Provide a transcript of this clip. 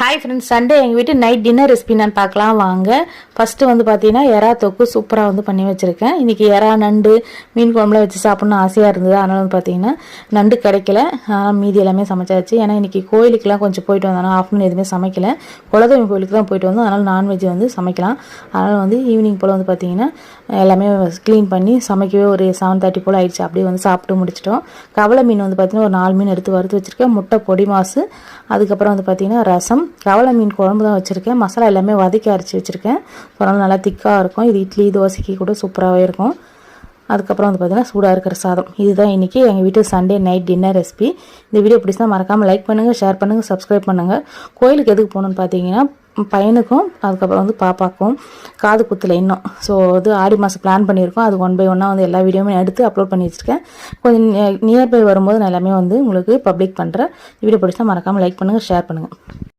Hi friends Sunday எங்கள் வீட்டு night dinner recipe நான் பார்க்கலாம். வாங்க. ஃபஸ்ட்டு வந்து பார்த்தீங்கன்னா எறா தொக்கு சூப்பராக வந்து பண்ணி வச்சுருக்கேன். இன்றைக்கி எறா நண்டு மீன் குழம்புலாம் வச்சு சாப்பிட்ணும் ஆசையாக இருந்தது. அதனால் வந்து பார்த்தீங்கன்னா நண்டு கிடைக்கல. அதனால் மீதி எல்லாமே சமைச்சாச்சு. ஏன்னா இன்றைக்கி கோயிலுக்குலாம் கொஞ்சம் போயிட்டு வந்தோம் ஆஃப்டர்நூன் எதுவுமே சமைக்கல. குலதெய்வம் கோயிலுக்கு தான் போயிட்டு வந்தோம். அதனால் நான்வெஜ் வந்து சமைக்கலாம். அதனால் வந்து ஈவினிங் போல் வந்து பார்த்தீங்கன்னா எல்லாமே க்ளீன் பண்ணி சமைக்கவே ஒரு செவன் தேர்ட்டி போல் ஆயிடுச்சு. அப்படியே வந்து சாப்பிட்டு முடிச்சிட்டோம். கவலை மீன் வந்து பார்த்தீங்கன்னா ஒரு நாலு மீன் எடுத்து வறுத்து வச்சுருக்கேன். முட்டை பொடி மாசு. அதுக்கப்புறம் வந்து பார்த்தீங்கன்னா ரசம். கவலை மீன் குழம்பு தான் வச்சுருக்கேன். மசாலா எல்லாமே வதக்கி அரைச்சி வச்சுருக்கேன். அதனால் நல்லா திக்காக இருக்கும். இது இட்லி தோசைக்கு கூட சூப்பராகவே இருக்கும். அதுக்கப்புறம் வந்து பார்த்திங்கன்னா சூடாக இருக்கிற சாதம். இதுதான் இன்றைக்கி எங்கள் வீட்டு சண்டே நைட் டின்னர் ரெசிபி இந்த வீடியோ பிடிச்சா மறக்காமல் லைக் பண்ணுங்கள் ஷேர் பண்ணுங்கள் சப்ஸ்கிரைப் பண்ணுங்கள் கோயிலுக்கு எதுக்கு போகணுன்னு பார்த்தீங்கன்னா பையனுக்கும் அதுக்கப்புறம் வந்து பாப்பாக்கும் காது குத்தில் இன்னும். ஸோ இது ஆடி மாதம் பிளான் பண்ணியிருக்கோம். அது ஒன் பை ஒன்னாக வந்து எல்லா வீடியோவுமே எடுத்து அப்லோட் பண்ணி வச்சுருக்கேன். கொஞ்சம் நியர்பை வரும்போது நான் எல்லாமே வந்து உங்களுக்கு பப்ளிக் பண்ணுறேன் வீடியோ பிடிச்சா மறக்காமல் லைக் பண்ணுங்கள் ஷேர் பண்ணுங்கள்